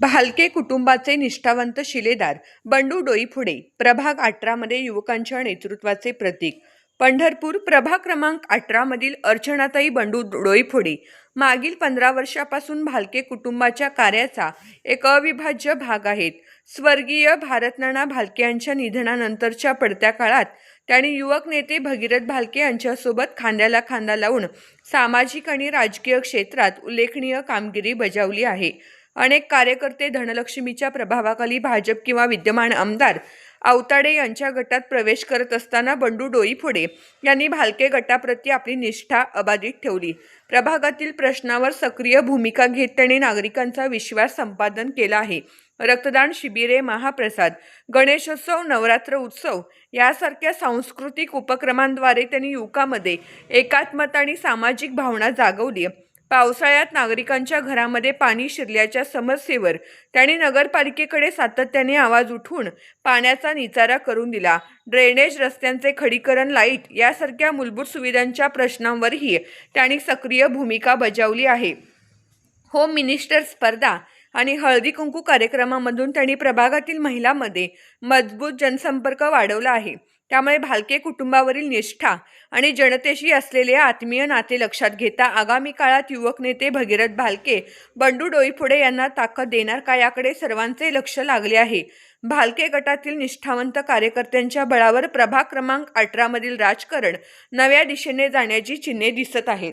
भालके कुटुंबाचे निष्ठावंत शिलेदार बंडू डोईफुडे प्रभाग अठरामध्ये युवकांच्या नेतृत्वाचे प्रतीक. पंढरपूर प्रभाग क्रमांक अठरामधील अर्चनाताई बंडू डोईफोडे मागील पंधरा वर्षापासून भालके कुटुंबाच्या कार्याचा एक अविभाज्य भाग आहेत. स्वर्गीय भारतनाना भालके यांच्या निधनानंतरच्या पडत्या काळात त्यांनी युवक नेते भगीरथ भालके यांच्यासोबत खांद्याला खांदा लावून सामाजिक आणि राजकीय क्षेत्रात उल्लेखनीय कामगिरी बजावली आहे. अनेक कार्यकर्ते धनलक्ष्मीच्या प्रभावाखाली भाजप किंवा विद्यमान आमदार आवताडे यांच्या गटात प्रवेश करत असताना बंडू डोईफोडे यांनी भालके गटाप्रती आपली निष्ठा अबाधित ठेवली. प्रभागातील प्रश्नावर सक्रिय भूमिका घेत त्यांनी नागरिकांचा विश्वास संपादन केला आहे. रक्तदान शिबिरे महाप्रसाद गणेशोत्सव नवरात्र उत्सव यासारख्या सांस्कृतिक उपक्रमांद्वारे त्यांनी युवकामध्ये एकात्मता आणि सामाजिक भावना जागवली. पावसाळ्यात नागरिकांच्या घरामध्ये पाणी शिरल्याच्या समस्येवर त्यांनी नगरपालिकेकडे सातत्याने आवाज उठवून पाण्याचा निचारा करून दिला. ड्रेनेज रस्त्यांचे खडीकरण लाइट यासारख्या मूलभूत सुविधांच्या प्रश्नांवरही त्यांनी सक्रिय भूमिका बजावली आहे. होम मिनिस्टर स्पर्धा आणि हळदी कुंकू कार्यक्रमामधून त्यांनी प्रभागातील महिलांमध्ये मजबूत जनसंपर्क वाढवला आहे. त्यामुळे भालके कुटुंबावरील निष्ठा आणि जनतेशी असलेले आत्मीय नाते लक्षात घेता आगामी काळात युवक नेते भगीरथ भालके बंडू डोईफोडे यांना ताकद देणार का याकडे सर्वांचे लक्ष लागले आहे. भालके गटातील निष्ठावंत कार्यकर्त्यांच्या बळावर प्रभाग क्रमांक अठरामधील राजकारण नव्या दिशेने जाण्याची चिन्हे दिसत आहेत.